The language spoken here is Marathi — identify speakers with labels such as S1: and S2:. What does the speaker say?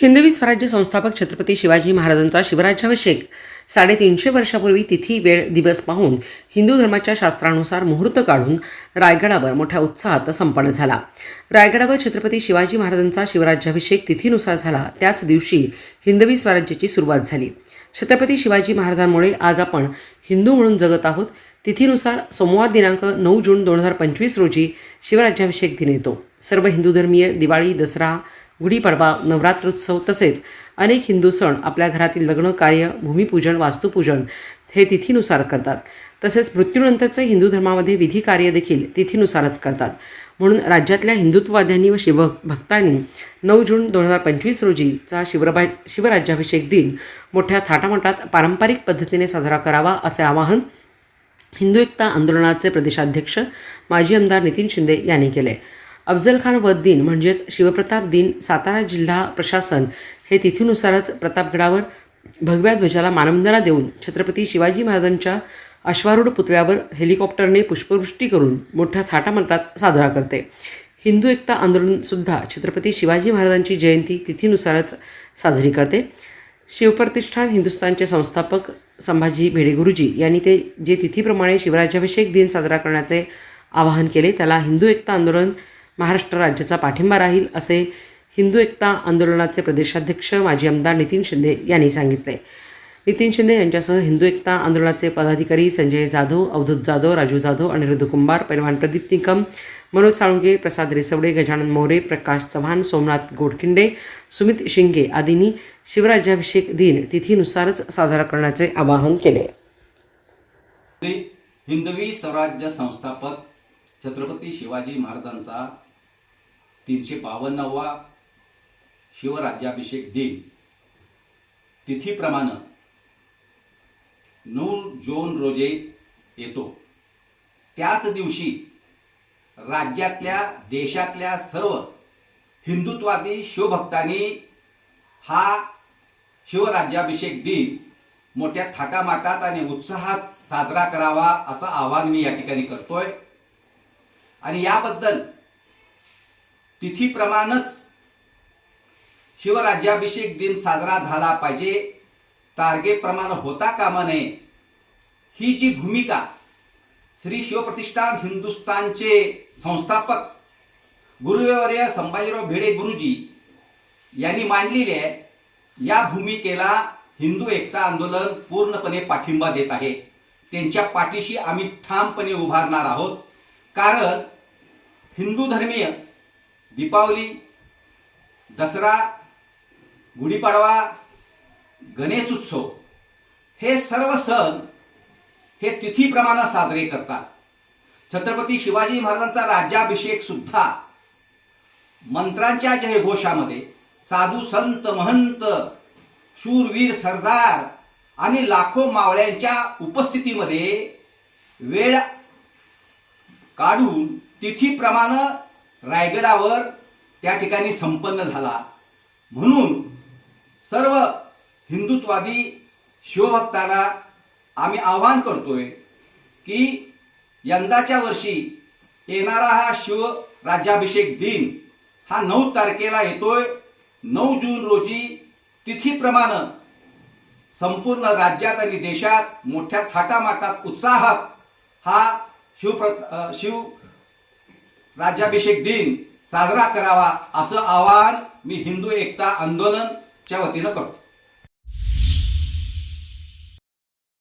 S1: हिंदवी स्वराज्य संस्थापक छत्रपती शिवाजी महाराजांचा शिवराज्याभिषेक. साडेतीनशे वर्षापूर्वी तिथी वेळ दिवस पाहून हिंदू धर्माच्या शास्त्रानुसार मुहूर्त काढून रायगडावर मोठ्या उत्साहात संपन्न झाला. रायगडावर छत्रपती शिवाजी महाराजांचा शिवराज्याभिषेक तिथीनुसार झाला. त्याच दिवशी हिंदवी स्वराज्याची सुरुवात झाली. छत्रपती शिवाजी महाराजांमुळे आज आपण हिंदू म्हणून जगत आहोत. तिथीनुसार सोमवार दिनांक नऊ जून दोन हजार पंचवीस रोजी शिवराज्याभिषेक दिन येतो. सर्व हिंदू धर्मीय दिवाळी दसरा गुढीपाडवा नवरात्रोत्सव तसेच अनेक हिंदू सण आपल्या घरातील लग्न कार्य भूमिपूजन वास्तुपूजन हे तिथीनुसार करतात. तसेच मृत्यूनंतरचे हिंदू धर्मामध्ये विधी कार्य देखील तिथीनुसारच करतात. म्हणून राज्यातल्या हिंदुत्ववाद्यांनी व शिव भक्तांनी नऊ जून दोन हजार पंचवीस रोजीचा शिवरबा शिवराज्याभिषेक दिन मोठ्या थाटामाटात पारंपरिक पद्धतीने साजरा करावा असे आवाहन हिंदू एकता आंदोलनाचे प्रदेशाध्यक्ष माजी आमदार नितीन शिंदे यांनी केले. अफजल खान वध दिन म्हणजेच शिवप्रताप दिन सातारा जिल्हा प्रशासन हे तिथीनुसारच प्रतापगडावर भगव्या ध्वजाला मानवंदना देऊन छत्रपती शिवाजी महाराजांच्या अश्वारूढ पुतळ्यावर हेलिकॉप्टरने पुष्पवृष्टी करून मोठ्या थाटामाटात साजरा करते. हिंदू एकता आंदोलनसुद्धा छत्रपती शिवाजी महाराजांची जयंती तिथीनुसारच साजरी करते. शिवप्रतिष्ठान हिंदुस्थानचे संस्थापक संभाजी भिडे गुरुजी यांनी ते जे तिथीप्रमाणे शिवराज्याभिषेक दिन साजरा करण्याचे आवाहन केले त्याला हिंदू एकता आंदोलन महाराष्ट्र राज्याचा पाठिंबा राहील असे हिंदू एकता आंदोलनाचे प्रदेशाध्यक्ष माजी आमदार नितीन शिंदे यांनी सांगितले. नितीन शिंदे यांच्यासह हिंदू एकता आंदोलनाचे पदाधिकारी संजय जाधव अवधूत जाधव राजू जाधव अनिरुद्ध कुंभार पैलवान प्रदीप निकम मनोज साळुंगे प्रसाद रेसवडे गजानन मोरे प्रकाश चव्हाण सोमनाथ गोडखिंडे सुमित शिंगे आदींनी शिवराज्याभिषेक दिन तिथीनुसारच साजरा करण्याचे आवाहन केले.
S2: हिंदवी स्वराज्य संस्थापक छत्रपती शिवाजी महाराजांचा तीनशे बावन्नावा शिवराज्याभिषेक दिन. तिथीप्रमाणे नऊ जून रोजी येतो. त्याच दिवशी राज्यातल्या देशातल्या सर्व हिंदुत्वादी शिवभक्तांनी हा शिवराज्याभिषेक दिन मोठ्या थाटामाटात आणि उत्साहात साजरा करावा असं आवाहन मी या ठिकाणी करतोय. आणि याबद्दल तिथीप्रमाणेच शिवराज्याभिषेक दिन साजरा झाला पाहिजे. तारगेप्रमाणे होता कामा नये. ही जी भूमिका श्री शिवप्रतिष्ठान हिंदुस्थानचे संस्थापक गुरुवर्य संभाजीराव भिडे गुरुजी यांनी मांडलेली आहे या भूमिकेला हिंदू एकता आंदोलन पूर्णपणे पाठिंबा देत आहे. त्यांच्या पाठीशी आम्ही ठामपणे उभारणार आहोत. कारण हिंदू धर्मीय दीपावली दसरा गुढीपाडवा गणेश उत्सव हे सर्व सण हे तिथीप्रमाणे साजरे करतात. छत्रपती शिवाजी महाराजांचा राज्याभिषेक सुद्धा मंत्रांच्या जयघोषामध्ये साधू संत महंत शूरवीर सरदार आणि लाखो मावळ्यांच्या उपस्थितीमध्ये वेळ काढून तिथीप्रमाणे रायगडावर त्या ठिकाणी संपन्न झाला. म्हणून सर्व हिंदुत्वादी शिवभक्तांना आम्ही आवाहन करतोय की यंदाच्या वर्षी येणारा हा शिव राज्याभिषेक दिन हा नऊ तारखेला येतोय. नऊ जून रोजी तिथीप्रमाणे संपूर्ण राज्यात आणि देशात मोठ्या थाटामाटात उत्साहात हा शिवप्र शिव राज्याभिषेक दिन साजरा करावा असं आवाहन मी हिंदू एकता आंदोलनच्या वतीनं करतो.